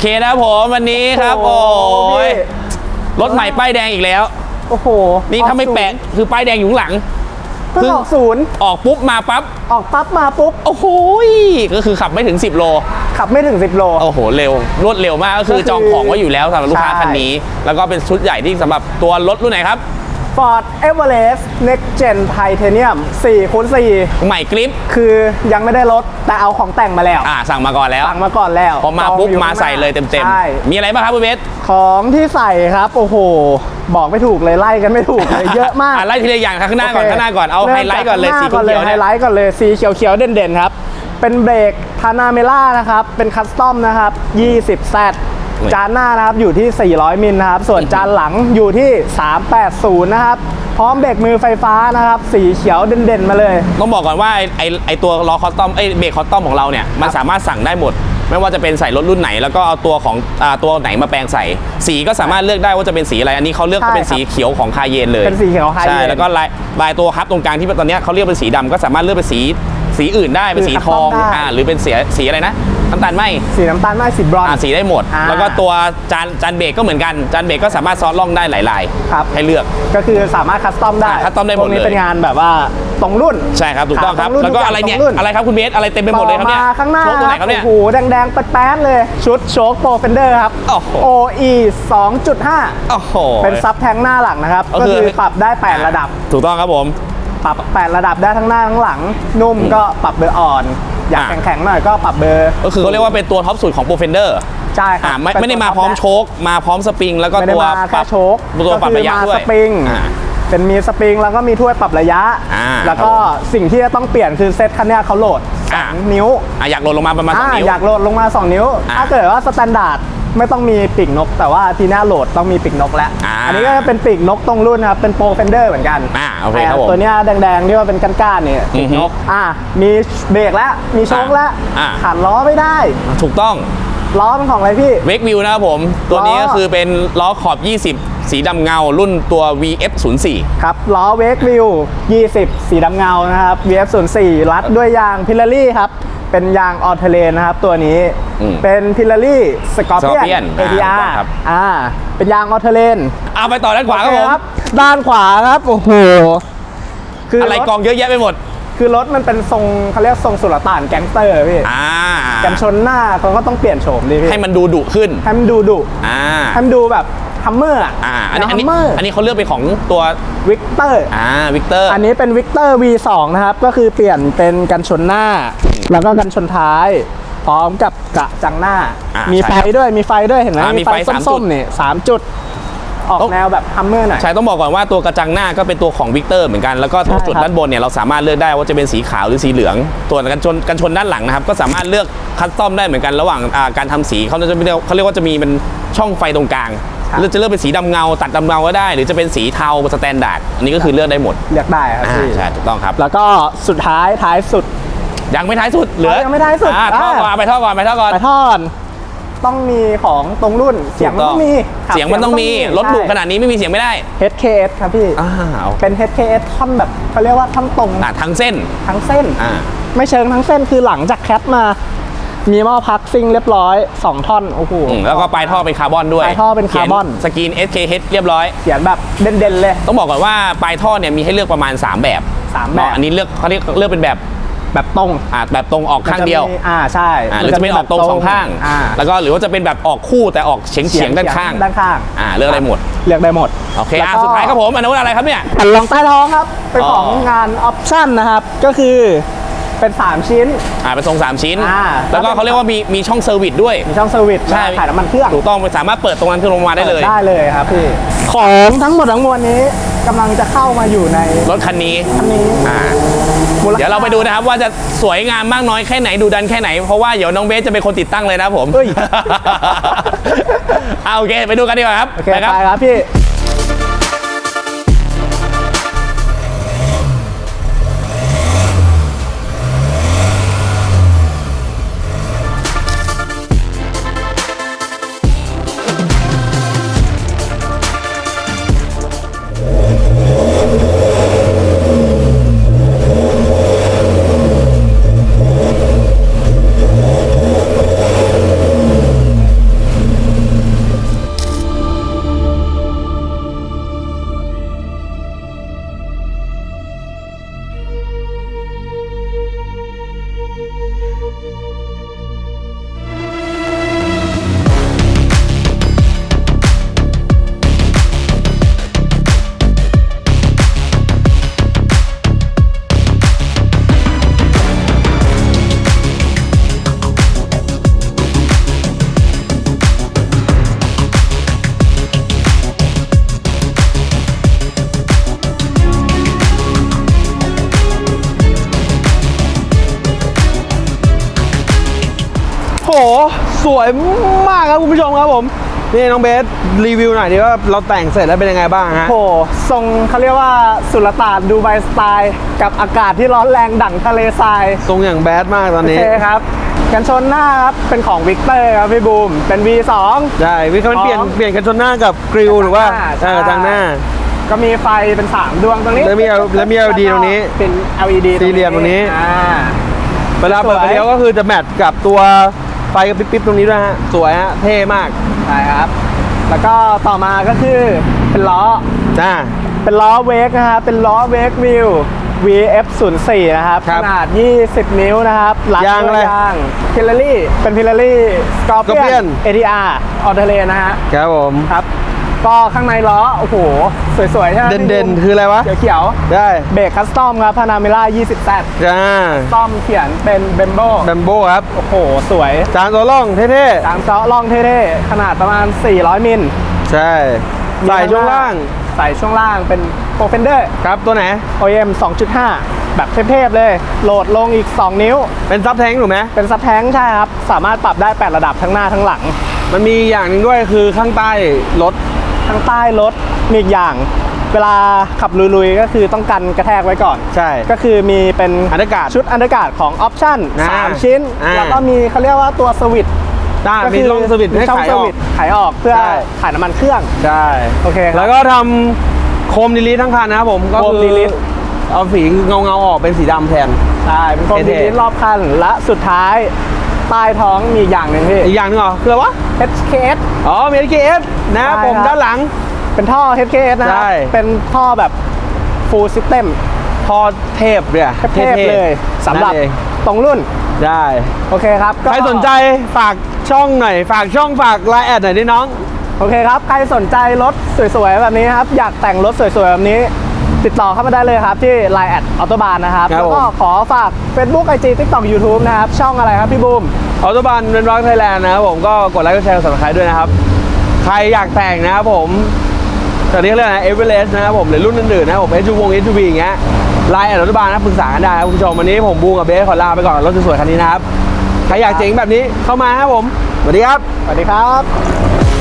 เคนะครับผมวันนี้ครับโอ้ยพี่รถใหม่ป้ายแดงอีกแล้ว โอ้โห นี่ถ้าไม่แปะคือป้ายแดงอยู่ข้างหลังเพิ่งออกศูนย์ออกปุ๊บมาปั๊บออกปั๊บมาปุ๊บโอ้โหยก็คือขับไม่ถึง 10 โล ขับไม่ถึง 10 โลโอ้โหเร็ว รวดเร็วมากก็คือก็คือจองของไว้อยู่แล้วสำหรับลูกค้าใช่คันนี้ แล้วก็เป็นชุดใหญ่ที่สำหรับตัวรถรุ่นไหนครับ Ford Everest Next Gen Titanium 4คูณใหม่กริป4คือยังไม่ได้รถแต่เอาของแต่งมาแล้ว อ่าสั่งมาก่อนแล้วสั่งมาก่อนแล้ว พอมาปุ๊บจองยู่มาใส่เลยเต็มใช่ๆมีอะไรบ้างครับคุณเบสของที่ใส่ครับ โอ้โห บอกไม่ถูกเลยไล่กันไม่ถูกเลยเยอะมากอะไล่ทีละอย่างครับข้างหน้าก่อนโคข้างหน้าก่อนเอาริ่มไฮไลท์ก่อนเลยจากสีข้างหน้าก่อนเลยเขียวๆไฮเนี่ยไลท์ก่อนเลยสีเขียวๆเด่นๆครับเป็นเบรกพานาเมล่านะครับเป็นคัสตอมนะครับ20แซดนี่ จานหน้านะครับอยู่ที่ 400 มิลนะครับ ส่วนจานหลังอยู่ที่ 380 นะครับ พร้อมเบรกมือไฟฟ้านะครับ สีเขียวเด่นๆมาเลย ต้องบอกก่อนว่าไอ้ไอไอตัวล้อคอสตอมไอเบรกคอสตอมของเราเนี่ย มันสามารถสั่งได้หมด ไม่ว่าจะเป็นใส่รถรุ่นไหน แล้วก็เอาตัวของอ่าตัวไหนมาแปลงใส่ สีก็สามารถเลือกได้ว่าจะเป็นสีอะไร อันนี้เขาเลือกใช่เป็นสีเขียวของคาเยนเลย เป็นสีเขียว Cayenne ใช่ แล้วก็ลายลายตัวฮับตรงกลางที่ตอนเนี้ยเขาเรียกเป็นสีดำก็สามารถเลือกเป็นสีสีอื่นได้เป็นสีทองคือ custom ได้อ่าหรือเป็นสีสีอะไรนะ น้ำตาลไหมสีน้ำตาลไม่สีบรอนอ่าซ์สีได้หมด อ่าแล้วก็ตัวจานจานเบรกก็เหมือนกัน จานเบรกก็สามารถซ้อนล่องได้หลายลายครับ ให้เลือก ก็คือสามารถคัสตอมได้อ่า custom ได้หมดพวกนี้เลย เป็นงานแบบว่าตรงรุ่น ใช่ครับถูกต้องครับ ขาตรงรุ่นแล้วก็ทุกอย่างอะไรเนี่ย ตรงรุ่น อะไรครับคุณเบสอะไรเต็มไปหมดเลยครับเนี่ยต่อมาข้างหน้าโชคตัวไหนครับเนี่ย โอ้โหแดงๆ แป๊ดๆเลย ชุดโชคโปรเฟนเดอร์ครับ โอ้โห OE 2.5 โอ้โห เป็นซับแทงหน้าหลังนะครับ ก็ก็คือคือปรับได้ 8 ระดับ ถูกต้องครับผม ปรับ 8 ระดับได้ทั้งหน้าทั้งหลัง นุ่มก็ปรับเบอร์อ่อน อยากอ่าแข็งๆหน่อยก็ปรับเบอร์ก็คือเขาเรียกว่าเป็นตัวท็อปสุดของโปรเฟนเดอร์ใช่ครัอ่าบไม่เป็นไม่ได้มาตัวพร้อมท็โชค มาพร้อมสปริง แล้วก็ไม่ได้ตัวมาปแค่รับโชคตัวปรับระยะก็คือด้วยมาสปริง อ่า เป็นมีสปริงแล้วก็มีถ้วยปรับระยะ อ่าแล้วก็สิ่งที่จะต้องเปลี่ยนคือเซตคันเนี้ยเขาโหลดอ่า2นิ้วอะอยากลดลงมาประมาณสองอ่านิ้ว อยากโหลดลงมา 2 นิ้ว อ่าถ้าเกิดว่าสแตนดาร์ดไม่ต้องมีปีกนก แต่ว่าทีหน้าโหลดต้องมีปีกนกแล้วอ่าอันนี้ก็เป็นปีกนกตรงรุ่นนะครับเป็นโปรเฟนเดอร์เหมือนกัน อ่าโอเคครับผม ตัวเนี้ยแดงๆที่ว่าเป็นก้านๆเนี่ยปีกนกอือฮึอ่ามีเบรกแล้ว มีโชคแล้วอ่าขันล้อไม่ได้ ถูกต้อง ล้อเป็นของอะไรพี่เวกวิวนะครับผม ตัวนี้ล้อก็คือเป็นล้อขอบ 20 สีดำเงา รุ่นตัว VF04 ครับล้อเวกวิว 20 สีดำเงานะครับ VF04 รัดด้วยยางพิลลารี่ครับ เป็นยางออเทเลนนะครับตัวนี้อืมเป็นพิลลารี่สกอร์เปีย Scorpion น ATR อ่าครับอ่าเป็นยางออเทเลนเอาไปต่อด้านขวาครับผมด้านขวาครับโอ้โหคืออะไรรถกองเยอะแยะไปหมด คือรถมันเป็นทรงเขาเรียกทรงสุลต่านแก๊งสเตอร์พี่อ่ากันชนหน้าเขาก็ต้องเปลี่ยนโฉมดิพี่ให้มันดูดุขึ้นให้มันดูดุอ่าให้มันดูแบบฮัมเมอร์อ่าอันนี้อันฮันี้มเมอร์อันนี้เขาเลือกเป็นของตัววิกเตอร์อ่าวิกเตอร์อันนี้เป็นวิกเตอร์ V2 นะครับก็คือเปลี่ยนเป็นกันชนหน้า แล้วก็กันชนท้ายพร้อมกับกระจังหน้าอ่ามีใช่ไฟครับด้วยมีไฟด้วยเห็นไหมอ่ามีไฟสามจุส้ดมๆเนี่ยสามจุด ออกต้องแนวแบบฮัมเมอร์หน่อย ใช่ต้องบอกก่อนว่าตัวกระจังหน้าก็เป็นตัวของวิกเตอร์เหมือนกันแล้วก็ตัวใช่จุดครับด้านบนเนี่ยเราสามารถเลือกได้ว่าจะเป็นสีขาวหรือสีเหลืองตัวกันชนกันชนด้านหลังนะครับก็สามารถเลือกคัสตอมได้เหมือนกันระหว่างอ่าการทำสีเขาจะเรียกเขาเรียกว่าจะมีเป็นช่องไฟตรงกลางครับหรือจะเลือกเป็นสีดำเงาตัดดำเงาก็ได้ หรือจะเป็นสีเทาสแตนดาร์ดอันนี้ก็คือเลือกได้หมดเลือกได้ครับอ่าพี่ใช่ถูกต้องครับ แล้วก็สุดท้ายท้ายสุดยังไม่ท้ายสุดเหลือยังไม่ท้ายสุดอ่าท่อก่อนอ่าไปท่อก่อนไปท่อก่อนไปทอด ต้องมีของตรงรุ่น เสียงมันต้องมีครับเสียงมันต้องมีรถดุขนาดนี้ไม่มีเสียงไม่ได้ใช่ HKS ครับพี่อ่าเอาเป็น HKS ท่อนแบบเขาเรียกว่าท่อนตรงอ่าทั้งเส้นทั้งเส้นอ่าไม่เชิงทั้งเส้นคือหลังจากแคปมามีหม้อพักซิ่งเรียบร้อย 2 ท่อนโอ้โหอืมแล้วก็ปลายท่อเป็นคาร์บอนด้วยปลายท่อเป็นคาร์บอนขียสกรีน SKH เรียบร้อยเขียนแบบเด่นๆเลย ต้องบอกก่อนว่าปลายท่อเนี่ยมีให้เลือกประมาณ 3 แบบสามแบบเนาะอันนี้เลือกเขาเรียกเลือกเป็นแบบ แบบตรงอ่าแบบตรงออกข้างเดียว มันจะมีอ่าใช่อ่าหรือจะเป็นออกตรงสองข้าง อ่าแล้วก็หรือว่าจะเป็นแบบออกคู่แต่ออกเฉียงเฉียงๆด้านข้างด้านข้างอ่าเลือกได้หมดเลือกได้หมดโอเคแล้วอะก็สุดท้ายครับผมอันนู้นอะไรครับเนี่ย แผ่นรองใต้ท้องครับเป็นของอ๋องานออปชั่นนะครับ ก็คือเป็น 3 ชิ้น อ่าเป็นทรง3ชิ้น อ่า แล้วก็เขาเรียกว่ามีมีช่องเซอร์วิสด้วย มีช่องเซอร์วิสถ่ายน้ำมันเครื่องถูกต้องสามารถเปิดตรงนั้นขึ้นลงมาได้เลย ได้เลยครับพี่ของทั้งหมดทั้งมวลนี้กำลังจะเข้ามาอยู่ในรถคันนี้ คันนี้อ่ามูลค่เดี๋ยวเราไปดูนะครับว่าจะสวยงามมากน้อยแค่ไหนดูดันแค่ไหน เพราะว่าเดี๋ยวน้องเบสจะเป็นคนติดตั้งเลยนะครับผมเฮ้ย เอาโอเคไปดูกันดีกว่าครับโอเคไปครับ ไปครับพี่ สวยมากครับคุณผู้ชมครับผมนี่น้องเบสรีวิวหน่อยดิว่าเราแต่งเสร็จแล้วเป็นยังไงบ้างฮะโอ้โหทรงเขาเรียกว่าสุลต่านดูไบสไตล์กับอากาศที่ร้อนแรงดั่งทะเลทราย ทรงอย่างแบดมากตอนโอนี้เคครับกันชนหน้าครับ เป็นของวิกเตอร์ครับพี่บูม เป็น V2 ใช่วิคมันเปลี่ยนพร้อมเปลี่ยนกันชนหน้ากับกริลหรือว่าใช่เออทางหน้า ก็มีไฟเป็น 3 ดวงตรงนี้แล้วมี L- แล้วมี LED ตรงนี้เป็น LED สี่เหลี่ยมตรงนี้อ่าเวลาเปิดสวยไปเลี้ยวก็คือจะแมทกับตัว ไฟกระพริบๆตรงนี้ด้วยฮะ สวยฮะ เท่มากใช่ครับ แล้วก็ต่อมาก็คือเป็นล้อ จ้า เป็นล้อเวกนะครับ เป็นล้อเวกวิว VF04 นะครับ ครับขนาด 20 นิ้วนะครับรัดยางด้อะไรวยยางพิลลารี่ เป็นพิลลารี่สกอร์เปีย Scorpion น ADR ออเดเลนะฮะ ครับผม ครับ ก็ข้างในล้อ โอ้โห สวยๆใช่ไหมเด่นๆ คืออะไรวะ เขียวได้ๆเบรกคัสตอมครับพานามิล่า 20Z จ้าต้อมเขียนเป็นเบมโบแบมโบครับ โอ้โห สวยจานตัวล่องเท่จางเจาะล่องเท่ๆ ขนาดประมาณ 400 มิลๆใช่ใส่ช่วงล่าง ใส่ช่วงล่างเป็นโปรเฟนเดอร์ครับตัวไหน OEM 2.5 แบบเทพๆเลย โหลดลงอีก 2 นิ้ว เป็นซับแท้งถูกไหมเป็นซับแท้งใช่ครับ สามารถปรับได้ 8 ระดับทั้งหน้าทั้งหลัง มันมีอย่างหนึงด้วยคือข้างใต้รถ ทั้งใต้รถมีอีกอย่าง เวลาขับลุยๆ ก็คือต้องกันกระแทกไว้ก่อน ใช่ ก็คือมีเป็นอันดากาศชุดอันดากาศของออปชั่นอ่า3ชิ้น อ่า แล้วก็มีเขาเรียกว่าตัวสวิตช์ด้าก็มีคือลงสวิตช์ให้ช่องขายสออวิก ตช์ขายออกเพื่อใช่ถ่ายน้ำมันเครื่อง ใช่โอเคครับแล้วก็ทำโคมดีลิททั้งคันนะครับผมก็โคมคือ delete เอาสีเงาเงาๆออกเป็นสีดำแทน ใช่เป็นโคมเท่ดีๆลิทรอบคันและสุดท้าย ใต้ท้องมีอีกอย่างหนึ่งพี่ อีกอย่างหนึงเหรอคืออะไรวะ HKS อ๋อมี KS นะครับใช่ผมครับ ด้านหลัง เป็นท่อ HKS นะครัใช่บเป็นท่อแบบ full system พอเทพเนี่ยเทพๆเลยสำหรับนั่นเองตรงรุ่น ได้ โอเคครับก็ใครสนใจฝากช่องหน่อย ฝากช่องฝากไลน์แอดหน่อยดิน้อง โอเคครับ ใครสนใจรถสวยๆ แบบนี้ครับ อยากแต่งรถสวยๆ แบบนี้ ติดต่อเข้ามาได้เลยครับที่ Line แอดออโตบานนะครับ ครับแล้วก็ผม ขอฝาก Facebook IG TikTok YouTube นะครับ ช่องอะไรครับพี่บูม ออโตบานเป็นร็อกไทยแลนด์นะครับผมก็กดไลค์กดแชร์กด subscribe ด้วยนะครับ ใครอยากแต่งนะครับผมตอนนี้เรียกอะไรนะเอเวอเรสต์นะครับผมหรือรุ่นอื่นๆนะครับผมเอชูวงเอชูวีอย่างเงี้ยไลน์แอดออโตบานนะปรึกษากันได้ครับคุณผู้ชมวันนี้ผมบูมกับเบสขอลาไปก่อนรถสวยๆคันนี้นะครับใครอยากเจ๋งแบบนี้เข้ามาครับผมสวัสดีครับ สวัสดีครับ